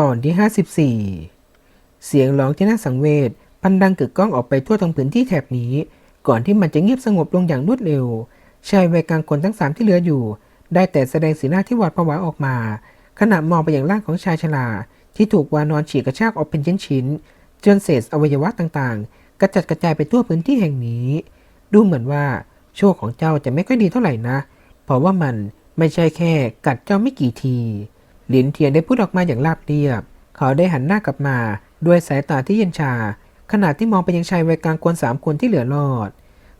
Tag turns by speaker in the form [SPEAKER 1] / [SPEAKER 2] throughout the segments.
[SPEAKER 1] ตอนที่ 54 เสียงร้องที่น่าสังเวชพันดังกึกก้องออกไปทั่วทั้งพื้นที่แถบนี้ ก่อนที่มันจะเงียบสงบลงอย่างรวดเร็ว ชายวัยกลางคนทั้งสามที่เหลืออยู่ ได้แต่แสดงสีหน้าที่หวาดผวาออกมา ขณะมองไปอย่างร่างของชายชราที่ถูกวานอนฉีกกระชากออกเป็นชิ้นๆจนเศษอวัยวะต่างๆ กระจัดกระจายไปทั่วพื้นที่แห่งนี้ ดูเหมือนว่าโชคของเจ้าจะไม่ค่อยดีเท่าไหร่นะ เพราะว่ามันไม่ใช่แค่กัดเจ้าไม่กี่ที หลินเทียนได้พูดออกมาอย่างราบเรียบ เขาได้หันหน้ากลับมาด้วยสายตาที่เย็นชา ขณะที่มองไปยังชายวัยกลางคนสามคนที่เหลือรอด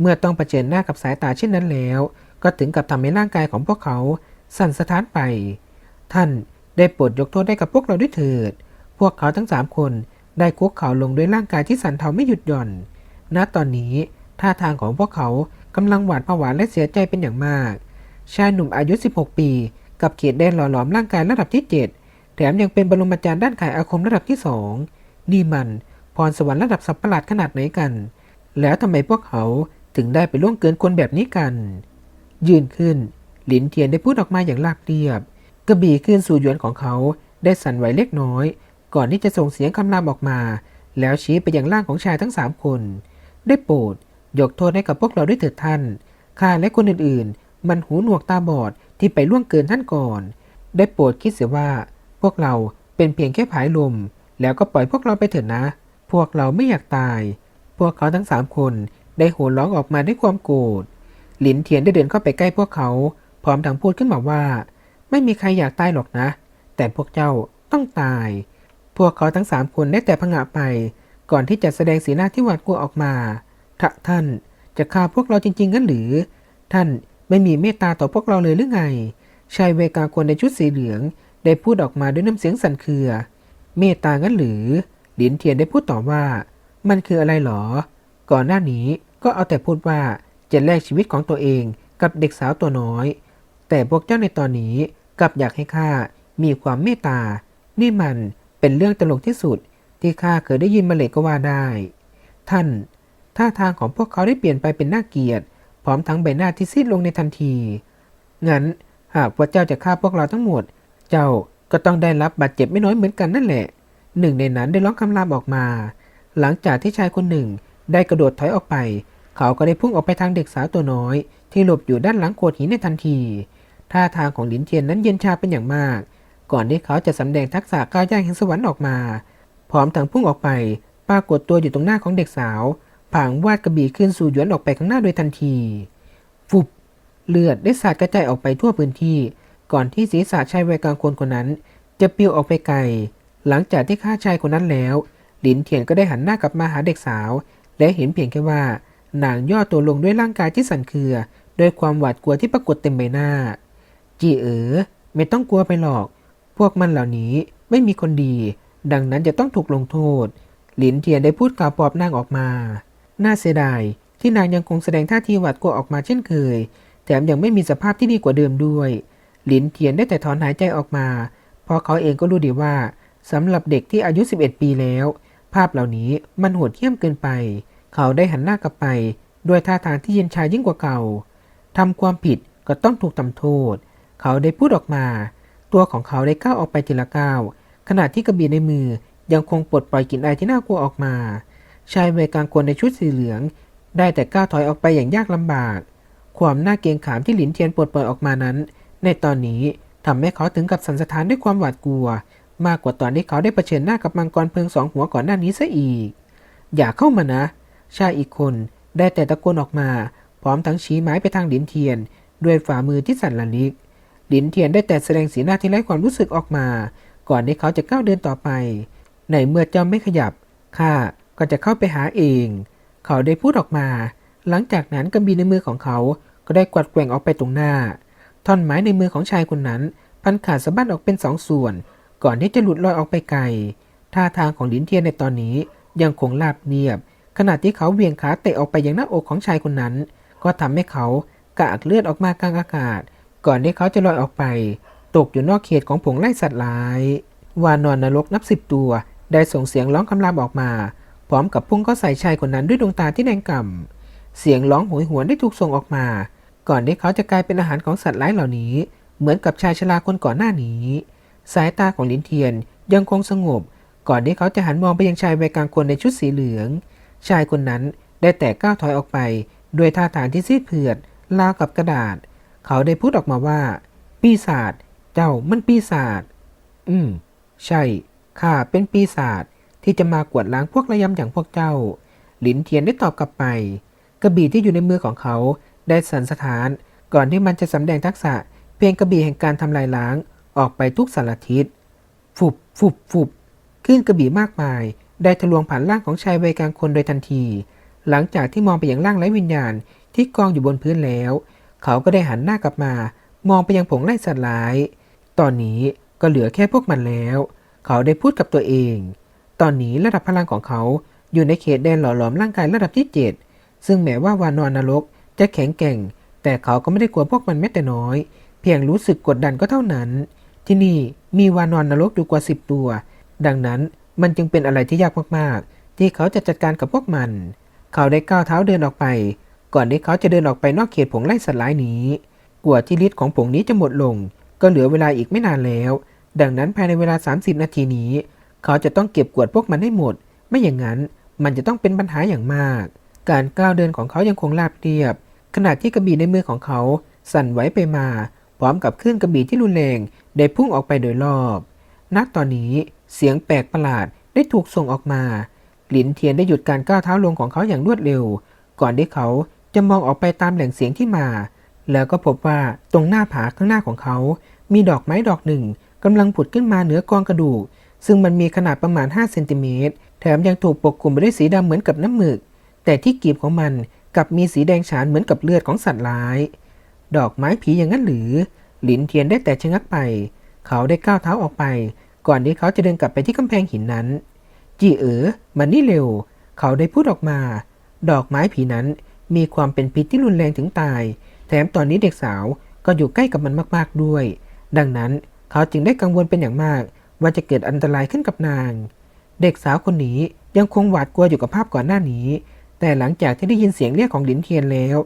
[SPEAKER 1] เมื่อต้องเผชิญหน้ากับสายตาเช่นนั้นแล้ว ก็ถึงกับทำให้ร่างกายของพวกเขาสั่นสะท้านไป ท่านได้โปรดยกโทษได้กับพวกเราด้วยเถิด พวกเขาทั้งสามคนได้คุกเข่าลงด้วยร่างกายที่สั่นเทาไม่หยุดหย่อน ณ ตอนนี้ท่าทางของพวกเขากำลังหวาดผวาและเสียใจเป็นอย่างมาก ชายหนุ่มอายุ 16 ปี กับเขตแดนหล่อหลอมร่างกายระดับที่ 7 แถมยังเป็นบรมอาจารย์ด้านขายอาคมระดับที่ 2 นี่มันพรสวรรค์ระดับสับประหลาดขนาดไหนกัน แล้วทำไมพวกเขาถึงได้ไปล่วงเกินคนแบบนี้กัน ยืนขึ้น หลินเทียนได้พูดออกมาอย่างราบเรียบ กระบี่ขึ้นสู่หยวนของเขาได้สั่นไหวเล็กน้อย ก่อนที่จะส่งเสียงคำรามออกมา แล้วชี้ไปยังร่างของชายทั้งสามคน ได้โปรดยกโทษให้กับพวกเราด้วยเถิดท่านข้าและคนอื่นๆ มันหูหนวกตาบอด ที่ไปล่วงเกินท่านก่อน ได้โปรดคิดเสียว่า พวกเราเป็นเพียงแค่ผายลม แล้วก็ปล่อยพวกเราไปเถิดนะ พวกเราไม่อยากตาย พวกเขาทั้งสามคนได้โห่ร้องออกมาด้วยความโกรธหลินเทียนได้เดินเข้าไปใกล้พวกเขา พร้อมทั้งพูดขึ้นมาว่า ไม่มีใครอยากตายหรอกนะ แต่พวกเจ้าต้องตาย พวกเขาทั้งสามคนได้แต่พงะไป ก่อนที่จะแสดงสีหน้าที่หวาดกลัวออกมาถ้าท่านจะฆ่าพวกเราจริงๆงั้นหรือ ท่าน ไม่มีเมตตาต่อพวกเราเลยหรือไง ชายเวกาคนในชุดสีเหลือง ได้พูดออกมาด้วยน้ำเสียงสั่นเครือ เมตตางั้นหรือหลินเทียนได้พูดต่อว่า มันคืออะไรหรอ ก่อนหน้านี้ก็เอาแต่พูดว่าจะแลกชีวิตของตัวเองกับเด็กสาวตัวน้อย แต่พวกเจ้าในตอนนี้กลับอยากให้ข้ามีความเมตตา นี่มันเป็นเรื่องตลกที่สุดที่ข้าเคยได้ยินมาเลยก็ว่าได้ ท่าน ท่าทางของพวกเขาได้เปลี่ยนไปเป็นน่าเกลียด ร้อมทั้งใบหน้าที่ซีดลงในทันที งั้นหากว่าเจ้าจะฆ่าพวกเราทั้งหมด เจ้าก็ต้องได้รับบาดเจ็บไม่น้อยเหมือนกันนั่นแหละ หนึ่งในนั้นได้ร้องคำรามออกมา หลังจากที่ชายคนหนึ่งได้กระโดดถอยออกไป เขาก็ได้พุ่งออกไปทางเด็กสาวตัวน้อย ที่หลบอยู่ด้านหลังโขดหินในทันที ท่าทางของหลินเทียนนั้นเย็นชาเป็นอย่างมาก ก่อนที่เขาจะสำแดงทักษะก้าวย่างแห่งสวรรค์ออกมา พร้อมทั้งพุ่งออกไป ปรากฏตัวอยู่ตรงหน้าของเด็กสาว ผางวาดกระบี่ขึ้นสู่หยวนออกไปข้างหน้าโดยทันที ฟุบ เลือดได้สาดกระจายออกไปทั่วพื้นที่ ก่อนที่ศีรษะชายวัยกลางคนคนนั้น จะปลิวออกไปไกล หลังจากที่ฆ่าชายคนนั้นแล้ว หลินเทียนก็ได้หันหน้ากลับมาหาเด็กสาว และเห็นเพียงแค่ว่า นางย่อตัวลงด้วยร่างกายที่สั่นเครือ ด้วยความหวาดกลัวที่ปรากฏเต็มใบหน้า จีเอ๋อไม่ต้องกลัวไปหรอก พวกมันเหล่านี้ไม่มีคนดี ดังนั้นจะต้องถูกลงโทษ หลินเทียนได้พูดกล่าวปลอบนางออกมา น่าเสียดายที่นางยังคงแสดงท่าทีหวาดกลัวออกมาเช่นเคย แถมยังไม่มีสภาพที่ดีกว่าเดิมด้วย หลินเทียนได้แต่ถอนหายใจออกมา เพราะเขาเองก็รู้ดีว่าสำหรับเด็กที่อายุ 11 ปีแล้ว ภาพเหล่านี้มันโหดเหี้ยมเกินไป เขาได้หันหน้ากลับไป ด้วยท่าทางที่เย็นชายิ่งกว่าเก่าทำความผิดก็ต้องถูกทำโทษ เขาได้พูดออกมา ตัวของเขาได้ก้าวออกไปทีละก้าวขณะที่กระบี่ในมือยังคงปลดปล่อยกลิ่นอายที่น่ากลัวออกมา ชายวัยกลางคนในชุดสีเหลือง ได้แต่ก้าวถอยออกไปอย่างยากลำบาก ความน่าเกรงขามที่หลินเทียนปลดปล่อยออกมานั้น ในตอนนี้ทำให้เขาถึงกับสันสะท้านด้วยความหวาดกลัว มากกว่าตอนที่เขาได้เผชิญหน้ากับมังกรเพลิงสองหัวก่อนหน้านี้ซะอีก อย่าเข้ามานะ ชายอีกคนได้แต่ตะโกนออกมา พร้อมทั้งชี้ไม้ไปทางหลินเทียน ด้วยฝ่ามือที่สั่นระลิกหลินเทียนได้แต่แสดงสีหน้าที่ไร้ความรู้สึกออกมา ก่อนที่เขาจะก้าวเดินต่อไป ในเมื่อเจ้าไม่ขยับข้า ก็จะเข้าไปหาเอง เขาได้พูดออกมา หลังจากนั้นกระบี่ในมือของเขาก็ได้กวัดแกว่งออกไปตรงหน้า ท่อนไม้ในมือของชายคนนั้น พันขาดสะบั้นออกเป็นสองส่วน ก่อนที่จะหลุดลอยออกไปไกล ท่าทางของหลินเทียนในตอนนี้ยังคงราบเนียบ ขณะที่เขาเวียงขาเตะออกไปยังหน้าอกของชายคนนั้น ก็ทำให้เขากากเลือดออกมากลางอากาศ ก่อนที่เขาจะลอยออกไป ตกอยู่นอกเขตของผงไล่สัตว์ร้าย วานอนนรกนับสิบตัว ได้ส่งเสียงร้องคำรามออกมา พร้อมกับพุ่งเข้าใส่ชายคนนั้นด้วยดวงตาที่แดงก่ำเสียงร้องโหยหวนได้ถูกส่งออกมา ก่อนที่เขาจะกลายเป็นอาหารของสัตว์ร้ายเหล่านี้ เหมือนกับชายชราคนก่อนหน้านี้ สายตาของลินเทียนยังคงสงบ ก่อนที่เขาจะหันมองไปยังชายวัยกลางคนในชุดสีเหลือง ชายคนนั้นได้แต่ก้าวถอยออกไปด้วยท่าทางที่ซีดเผือดราวกับกระดาษ เขาได้พูดออกมาว่า ปีศาจเจ้ามันปีศาจอืม ใช่ข้าเป็นปีศาจ ที่จะมากวดล้างพวกระยำอย่างพวกเจ้า หลินเทียนได้ตอบกลับไป กระบี่ที่อยู่ในมือของเขาได้สั่นสะท้าน ก่อนที่มันจะสำแดงทักษะ เพียงกระบี่แห่งการทำลายล้างออกไปทุกสารทิศฟุบฟุบฟุบขึ้นกระบี่มากมาย ได้ทะลวงผ่านร่างของชายวัยกลางคนโดยทันที หลังจากที่มองไปยังร่างไร้วิญญาณที่กองอยู่บนพื้นแล้ว เขาก็ได้หันหน้ากลับมา มองไปยังผงไล่สัตว์ร้าย ตอนนี้ก็เหลือแค่พวกมันแล้ว เขาได้พูดกับตัวเอง ตอนนี้ระดับพลังของเขาอยู่ในเขตแดนหล่อหลอมร่างกายระดับที่ 7 ซึ่งแม้ว่าวานอนนรกจะแข็งแกร่ง แต่เขาก็ไม่ได้กลัวพวกมันแม้แต่น้อย เพียงรู้สึกกดดันก็เท่านั้น ที่นี่มีวานอนนรกอยู่กว่า 10 ตัว ดังนั้นมันจึงเป็นอะไรที่ยากมากๆ ที่เขาจะจัดการกับพวกมัน เขาได้ก้าวเท้าเดินออกไป ก่อนที่เขาจะเดินออกไปนอกเขตผงไล่สัตว์ร้ายนี้ กว่าที่ฤทธิ์ของผงนี้จะหมดลง ก็เหลือเวลาอีกไม่นานแล้ว ดังนั้นภายในเวลา 30 นาทีนี้ เขาจะต้องเก็บกวดพวกมันให้หมด ไม่อย่างนั้นมันจะต้องเป็นปัญหาอย่างมาก การก้าวเดินของเขายังคงราบเรียบ ขณะที่กระบี่ในมือของเขาสั่นไหวไปมา พร้อมกับคลื่นกระบี่ที่รุนแรงได้พุ่งออกไปโดยรอบ ณ ตอนนี้เสียงแปลกประหลาดได้ถูกส่งออกมา หลินเทียนได้หยุดการก้าวเท้าลงของเขาอย่างรวดเร็ว ก่อนที่เขาจะมองออกไปตามแหล่งเสียงที่มา แล้วก็พบว่าตรงหน้าผาข้างหน้าของเขา มีดอกไม้ดอกหนึ่งกำลังผุดขึ้นมาเหนือกองกระดูก ซึ่งมันมีขนาดประมาณ5เซนติเมตรแถมยังถูกปกคลุมไปด้วยสีดำเหมือนกับน้ำหมึก แต่ที่กีบของมันกลับมีสีแดงฉานเหมือนกับเลือดของสัตว์ร้าย ดอกไม้ผีอย่างนั้นหรือ หลินเทียนได้แต่ชะงักไป เขาได้ก้าวเท้าออกไป ก่อนที่เขาจะเดินกลับไปที่กำแพงหินนั้น จีเอ๋อมันนี่เร็ว เขาได้พูดออกมา ดอกไม้ผีนั้นมีความเป็นพิษที่รุนแรงถึงตาย แถมตอนนี้เด็กสาวก็อยู่ใกล้กับมันมากๆด้วย ดังนั้นเขาจึงได้กังวลเป็นอย่างมาก ว่าจะเกิดอันตรายขึ้นกับนาง เด็กสาวคนนี้ยังคงหวาดกลัวอยู่กับภาพก่อนหน้านี้ แต่หลังจากที่ได้ยินเสียงเรียกของหลินเทียนแล้ว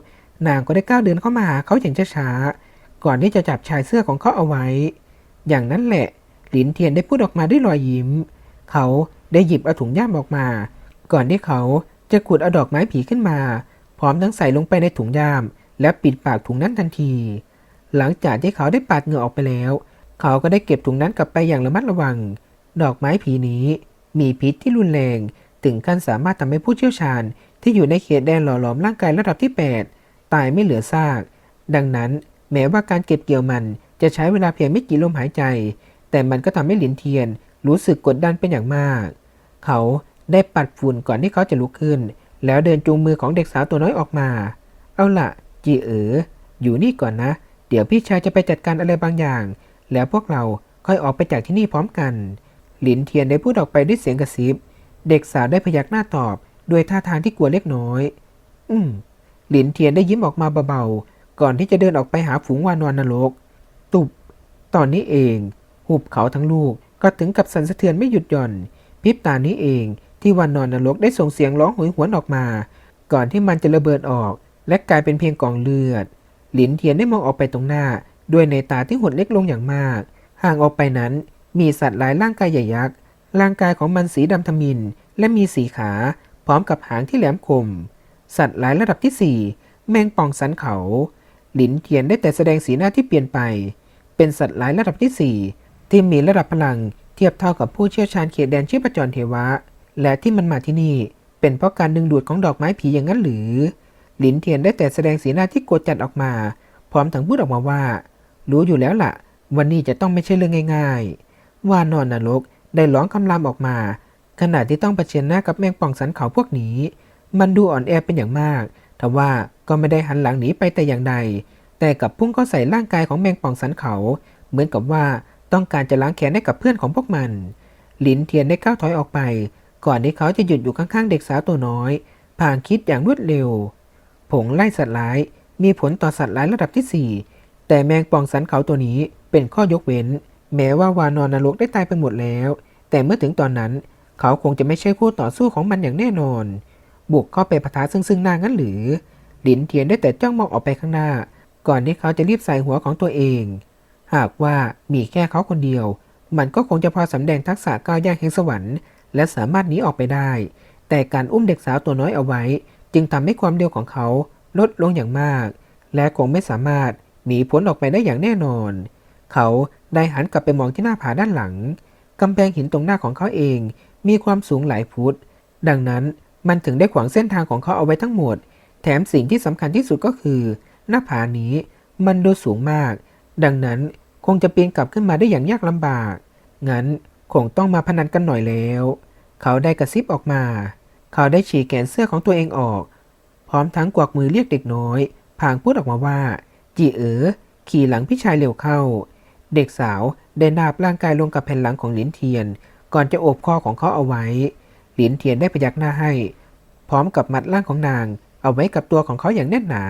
[SPEAKER 1] นางก็ได้ก้าวเดินเข้ามาหาเขาอย่างช้าๆก่อนที่จะจับชายเสื้อของเขาเอาไว้ อย่างนั้นแหละหลินเทียนได้พูดออกมาด้วยรอยยิ้ม เขาได้หยิบเอาถุงย่ามออกมา ก่อนที่เขาจะขุดเอาดอกไม้ผีขึ้นมา พร้อมทั้งใส่ลงไปในถุงย่าม และปิดปากถุงนั้นทันที หลังจากที่เขาได้ปาดเหงื่อออกไปแล้ว เขาก็ได้เก็บถุงนั้นกลับไปอย่างระมัดระวัง ดอกไม้ผีนี้ มีพิษที่รุนแรง ถึงขั้นสามารถทำให้ผู้เชี่ยวชาญ ที่อยู่ในเขตแดนหล่อหลอมร่างกายระดับที่ 8 ตายไม่เหลือซาก ดังนั้นแม้ว่าการเก็บเกี่ยวมันจะใช้เวลาเพียงไม่กี่ลมหายใจ แต่มันก็ทำให้หลินเทียน รู้สึกกดดันเป็นอย่างมาก เขาได้ปัดฝุ่นก่อนที่เขาจะลุกขึ้น แล้วเดินจูงมือของเด็กสาวตัวน้อยออกมา เอาล่ะจีเอ๋ออยู่นี่ก่อนนะ เดี๋ยวพี่ชายจะไปจัดการอะไรบางอย่าง แล้วพวกเราค่อยออกไปจากที่นี่พร้อมกัน หลินเทียนได้พูดออกไปด้วยเสียงกระซิบ เด็กสาวได้พยักหน้าตอบด้วยท่าทางที่กลัวเล็กน้อย อืม หลินเทียนได้ยิ้มออกมาเบาๆ ก่อนที่จะเดินออกไปหาฝูงวานอนนรก ตุบ ตอนนี้เอง หุบเขาทั้งลูกก็ถึงกับสั่นสะเทือนไม่หยุดหย่อนพริบตานี้เองที่วานอนนรกได้ส่งเสียงร้องโหยหวนออกมา ก่อนที่มันจะระเบิดออก และกลายเป็นเพียงกองเลือด หลินเทียนได้มองออกไปตรงหน้า ด้วยในตาที่หดเล็กลงอย่างมาก ห่างออกไปนั้นมีสัตว์หลายร่างกายใหญ่ยักษ์ ร่างกายของมันสีดำทมิน และมีสีขา พร้อมกับหางที่แหลมคม สัตว์หลายระดับที่สี่แมงป่องสันเขา หลินเทียนได้แต่แสดงสีหน้าที่เปลี่ยนไป เป็นสัตว์หลายระดับที่สี่ที่มีระดับพลังเทียบเท่ากับผู้เชี่ยวชาญเขตแดนชีพจรเทวะ และที่มันมาที่นี่ เป็นเพราะการดึงดูดของดอกไม้ผีอย่างนั้นหรือ หลินเทียนได้แต่แสดงสีหน้าที่โกรธจัดออกมา พร้อมทั้งพูดออกมาว่า รู้อยู่แล้วล่ะ วันนี้จะต้องไม่ใช่เรื่องง่าย ๆ ว่านอนนรกได้ร้องคำรามออกมา ขณะที่ต้องเผชิญหน้ากับแมงป่องสันเขาพวกนี้ มันดูอ่อนแอเป็นอย่างมากทว่าก็ไม่ได้หันหลังหนีไปแต่อย่างใด แต่กับพุ่งเข้าใส่ร่างกายของแมงป่องสันเขา เหมือนกับว่าต้องการจะล้างแค้นให้กับเพื่อนของพวกมัน หลินเทียนได้ก้าวถอยออกไป ก่อนที่เขาจะหยุดอยู่ข้างๆเด็กสาวตัวน้อยผ่านคิดอย่างรวดเร็ว ผงไล่สัตว์ร้าย มีผลต่อสัตว์ร้ายระดับที่4 แต่แมงป่องสันเขาตัวนี้เป็นข้อยกเว้น แม้ว่าวานอนนรกได้ตายไปหมดแล้ว แต่เมื่อถึงตอนนั้น เขาคงจะไม่ใช่คู่ต่อสู้ของมันอย่างแน่นอน บุกเข้าไปปะทะซึ่งซึ่งหน้างั้นหรือหลินเทียนได้แต่จ้องมองออกไปข้างหน้า ก่อนที่เขาจะรีบใส่หัวของตัวเอง หากว่ามีแค่เขาคนเดียว มันก็คงจะพอสำแดงทักษะก้าวย่างแห่งสวรรค์และสามารถหนีออกไปได้ แต่การอุ้มเด็กสาวตัวน้อยเอาไว้ จึงทำให้ความเร็วของเขาลดลงอย่างมาก และคงไม่สามารถ หนีพ้นออกไปได้อย่างแน่นอน เขาได้หันกลับไปมองที่หน้าผาด้านหลังกำแพงหินตรงหน้าของเขาเอง มีความสูงหลายฟุตดังนั้นมันถึงได้ขวางเส้นทางของเขาเอาไว้ทั้งหมด แถมสิ่งที่สำคัญที่สุดก็คือ หน้าผานี้มันดูสูงมาก ดังนั้นคงจะปีนกลับขึ้นมาได้อย่างยากลำบาก งั้นคงต้องมาพนันกันหน่อยแล้ว เขาได้กระซิบออกมา เขาได้ฉีกแขนเสื้อของตัวเองออก พร้อมทั้งกวักมือเรียกเด็กน้อย พางพูดออกมาว่า จีเอ๋อขี่หลังพี่ชายเร็วเข้า เด็กสาวได้นาบร่างกายลงกับแผ่นหลังของหลินเทียน ก่อนจะโอบคอของเขาเอาไว้ หลินเทียนได้พยักหน้าให้ พร้อมกับมัดร่างของนาง เอาไว้กับตัวของเขาอย่างแน่นหนา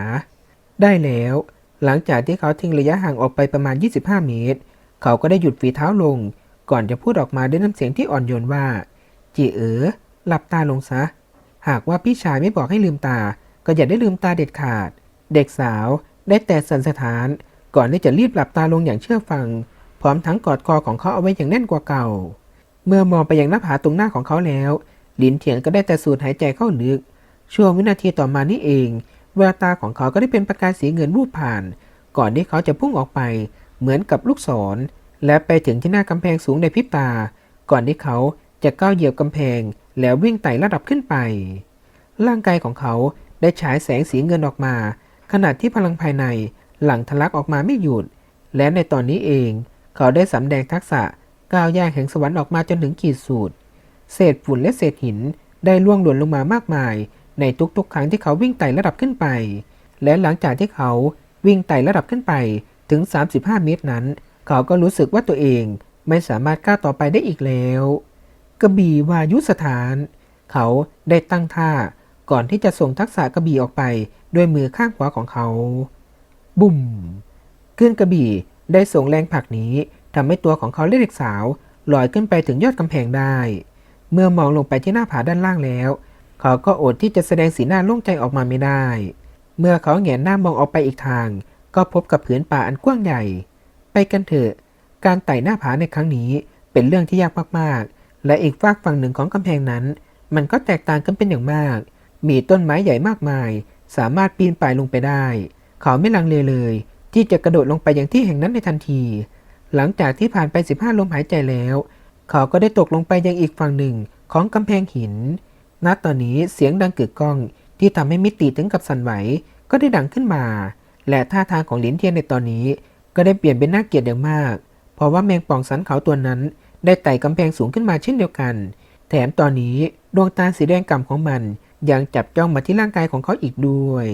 [SPEAKER 1] ได้แล้ว หลังจากที่เขาทิ้งระยะห่างออกไปประมาณ 25 เมตร เขาก็ได้หยุดฝีเท้าลง ก่อนจะพูดออกมาด้วยน้ำเสียงที่อ่อนโยนว่าจีเอ๋อหลับตาลงซะ หากว่าพี่ชายไม่บอกให้ลืมตา ก็อย่าได้ลืมตาเด็ดขาด เด็กสาว ได้แต่สันสถาน ก่อนที่จะรีบหลับตาลงอย่างเชื่อฟัง พร้อมทั้งกอดคอของเขาเอาไว้อย่างแน่นกว่าเก่า เมื่อมองไปยังหน้าผาตรงหน้าของเขาแล้ว ลินเถียนก็ได้แต่สูดหายใจเข้าลึก ช่วงวินาทีต่อมานี่เองแววตาของเขาก็ได้เป็นประกายสีเงินวูบผ่าน ก่อนที่เขาจะพุ่งออกไป เหมือนกับลูกศร และไปถึงที่หน้ากำแพงสูงในพริบตา ก่อนที่เขาจะก้าวเหยียบกำแพง แล้ววิ่งไต่ระดับขึ้นไป ร่างกายของเขาได้ฉายแสงสีเงินออกมา ขณะที่พลังภายในหลั่งทะลักออกมาไม่หยุด และในตอนนี้เอง เขาได้สำแดงทักษะก้าวย่างแห่งสวรรค์ออกมาจนถึงขีดสุดเศษฝุ่นและเศษหินได้ล่วงหล่นลงมามากมาย ในทุกๆ ครั้งที่เขาวิ่งไต่ระดับขึ้นไป และหลังจากที่เขาวิ่งไต่ระดับขึ้นไปถึง 35 เมตรนั้น เขาก็รู้สึกว่าตัวเองไม่สามารถก้าวต่อไปได้อีกแล้ว กระบี่วายุสถาน เขาได้ตั้งท่าก่อนที่จะส่งทักษะกระบี่ออกไป ด้วยมือข้างขวาของเขา บุ่มคลื่นกระบี่ได้ส่งแรงผลักนี้ทำให้ตัวของเขาและเด็กสาวลอยขึ้นไปถึงยอดกำแพงได้ เมื่อมองลงไปที่หน้าผาด้านล่างแล้ว เขาก็อดที่จะแสดงสีหน้าโล่งใจออกมาไม่ได้ เมื่อเขาแหงนหน้ามองออกไปอีกทาง ก็พบกับผืนป่าอันกว้างใหญ่ ไปกันเถอะ การไต่หน้าผาในครั้งนี้เป็นเรื่องที่ยากมากๆ และอีกฝากฝั่งหนึ่งของกำแพงนั้น มันก็แตกต่างกันเป็นอย่างมาก มีต้นไม้ใหญ่มากมาย สามารถปีนป่ายลงไปได้ เขาไม่ลังเลเลย ที่จะกระโดดลงไปยังที่แห่งนั้นในทันที หลังจากที่ผ่านไป 15 ลมหายใจแล้ว เขาก็ได้ตกลงไปยังอีกฝั่งหนึ่งของกำแพงหิน ณ ตอนนี้เสียงดังกึกก้องที่ทำให้มิติถึงกับสั่นไหวก็ได้ดังขึ้นมา และท่าทางของหลินเทียนในตอนนี้ก็ได้เปลี่ยนเป็นน่าเกลียดอย่างมาก เพราะว่าแมงป่องสันเขาตัวนั้น ได้ไต่กำแพงสูงขึ้นมาเช่นเดียวกัน แถมตอนนี้ดวงตาสีแดงก่ำของมัน ยังจับจ้องมาที่ร่างกายของเขาอีกด้วย